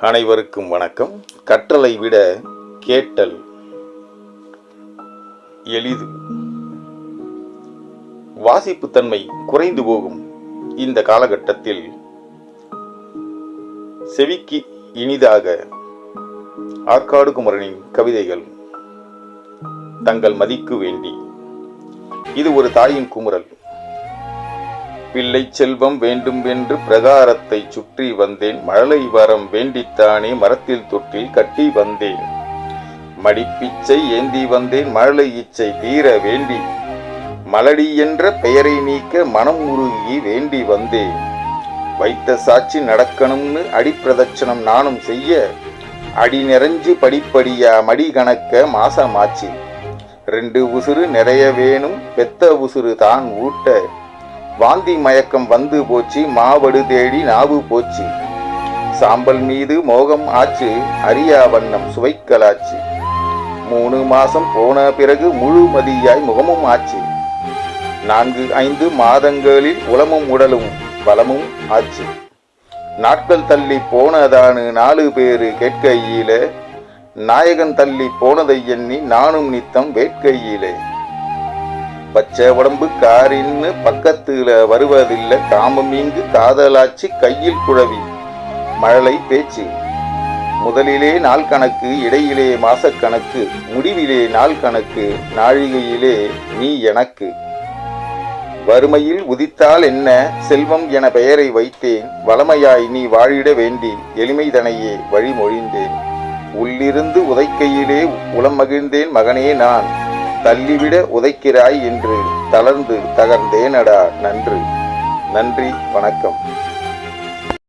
அனைவருக்கும் வணக்கம். கற்றலை விட கேட்டல் எளிது. வாசிப்புத்தன்மை குறைந்து போகும் இந்த காலகட்டத்தில் செவிக்கு இனிதாக ஆற்காடு குமரனின் கவிதைகள் தங்கள் மதிக்கு வேண்டி. இது ஒரு தாயின் குமுறல். பிள்ளை செல்வம் வேண்டும் என்று பிரகாரத்தை சுற்றி வந்தேன். மழலை வரம் வேண்டித்தானே மரத்தில் தொட்டில் கட்டி வந்தேன். மடிப்பிச்சை ஏந்தி வந்தேன். மழலை இச்சை தீர வேண்டி மலடி என்ற பெயரை நீக்க மனம் உருகி வேண்டி வந்தேன். வைத்த சாட்சி நடக்கணும்னு அடிப்பிரதட்சணம் நானும் செய்ய அடி நிறைஞ்சு படிப்படியா மடி கணக்க மாசமாச்சு. ரெண்டு உசுறு நிறைய வேணும். பெத்த உசுறு தான் ஊட்ட வாந்தி மயக்கம் வந்து போச்சு மாவடு தேடி நாவு போச்சு. சாம்பல் மீது மோகம் ஆச்சு அரியா வண்ணம் சுவைக்கலாச்சு. மூணு மாசம் போன பிறகு முழு மதியாய் முகமும் ஆச்சு. நான்கு ஐந்து மாதங்களில் உளமும் உடலும் பலமும் ஆச்சு. நாட்கள் தள்ளி போனதானு நாலு பேரு கேட்கையிலே. நாயகன் தள்ளி போனதை எண்ணி நானும் நித்தம் வேட்கையிலே. பச்சை உடம்பு காரின்னு பக்கத்துல வருவதில்லை. காமம் இங்கு காதலாச்சு கையில் குழவி. மழலை பேச்சு. முதலிலே நாள் கணக்கு இடையிலே மாசக்கணக்கு முடிவிலே நாள் கணக்கு நாழிகையிலே நீ எனக்கு. வறுமையில் உதித்தால் என்ன? செல்வம் என பெயரை வைத்தேன். வளமையாய் நீ வாழிட வேண்டி எளிமைதனையே வழிமொழிந்தேன். உள்ளிருந்து உதைக்கையிலே உளம் மகிழ்ந்தேன் மகனே நான். தள்ளிவிட உதைக்கிறாய் என்று தளர்ந்து தகர்ந்தேனடா நன்று. நன்றி வணக்கம்.